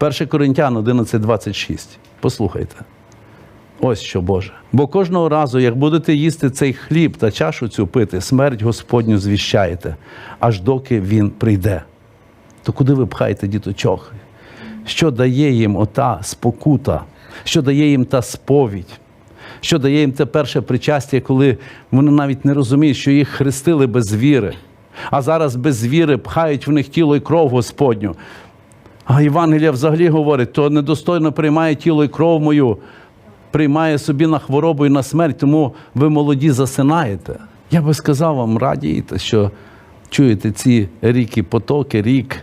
1 Коринтян 11.26. Послухайте. Ось що Боже. Бо кожного разу, як будете їсти цей хліб та чашу цю пити, смерть Господню звіщаєте, аж доки він прийде. То куди ви пхаєте діточок? Що дає їм ота спокута? Що дає їм та сповідь? Що дає їм те перше причастя, коли вони навіть не розуміють, що їх хрестили без віри, а зараз без віри пхають в них тіло і кров Господню. А Євангелія взагалі говорить, то недостойно приймає тіло і кров мою, приймає собі на хворобу і на смерть, тому ви молоді засинаєте. Я би сказав вам, радієте, що чуєте ці ріки, потоки, рік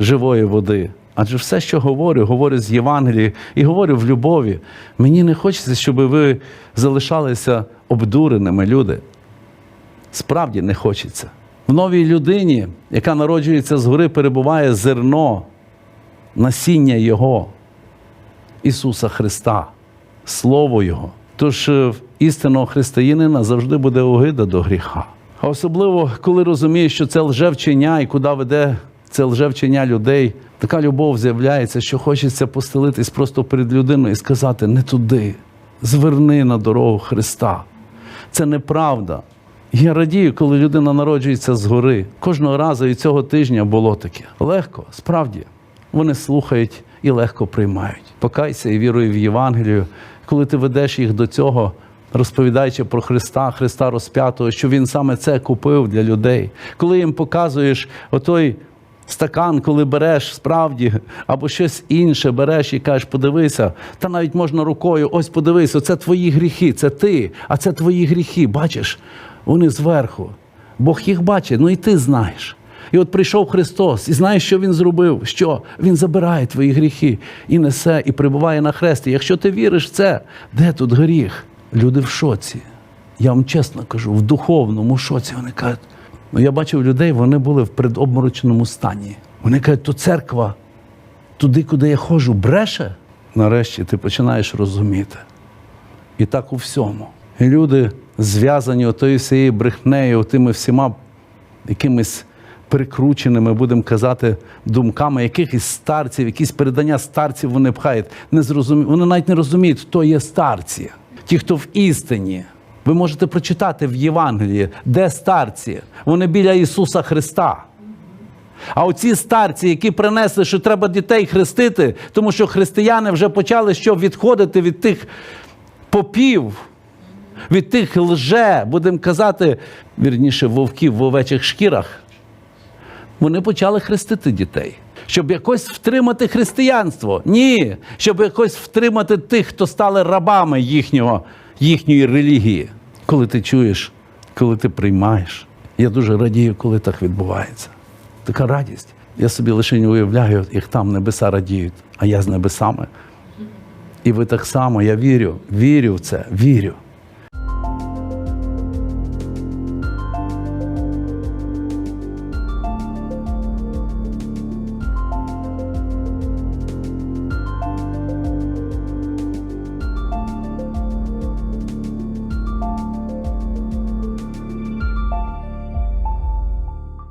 живої води. Адже все, що говорю, говорю з Євангелії і говорю в любові. Мені не хочеться, щоб ви залишалися обдуреними, люди. Справді не хочеться. В новій людині, яка народжується згори, перебуває зерно, насіння Його, Ісуса Христа, Слово Його. Тож е, істинного християнина завжди буде огида до гріха. А особливо, коли розумієш, що це лжевчення і куди веде це лжевчення людей, така любов з'являється, що хочеться постелитись просто перед людиною і сказати: не туди, зверни на дорогу Христа. Це неправда. Я радію, коли людина народжується згори. Кожного разу і цього тижня було таке. Легко, справді. Вони слухають і легко приймають. Покайся і віруй в Євангелію. Коли ти ведеш їх до цього, розповідаючи про Христа, Христа розп'ятого, що Він саме це купив для людей. Коли їм показуєш отой стакан, коли береш справді, або щось інше береш і кажеш, подивися, та навіть можна рукою, ось подивися, це твої гріхи, це ти, а це твої гріхи. Бачиш, вони зверху. Бог їх бачить, ну і ти знаєш. І от прийшов Христос, і знаєш, що Він зробив? Що? Він забирає твої гріхи і несе, і прибуває на хресті. Якщо ти віриш в це, де тут гріх? Люди в шоці. Я вам чесно кажу, в духовному шоці вони кажуть. Ну, я бачив людей, вони були в предобморочному стані. Вони кажуть, то церква, туди, куди я ходжу, бреше. Нарешті ти починаєш розуміти. І так у всьому. І люди зв'язані отою всією брехнею, тими всіма якимись прикрученими, будемо казати, думками якихось старців, якісь передання старців вони пхають. Не зрозумі... Вони навіть не розуміють, хто є старці, ті, хто в істині. Ви можете прочитати в Євангелії, де старці. Вони біля Ісуса Христа. А оці старці, які принесли, що треба дітей хрестити, тому що християни вже почали що відходити від тих попів, від тих лже, будемо казати, вірніше, вовків в овечих шкірах, вони почали хрестити дітей. Щоб якось втримати християнство. Ні, щоб якось втримати тих, хто стали рабами їхнього, їхньої релігії. Коли ти чуєш, коли ти приймаєш. Я дуже радію, коли так відбувається. Така радість. Я собі лише не уявляю, як там небеса радіють, а я з небесами. І ви так само, я вірю, вірю в це, вірю.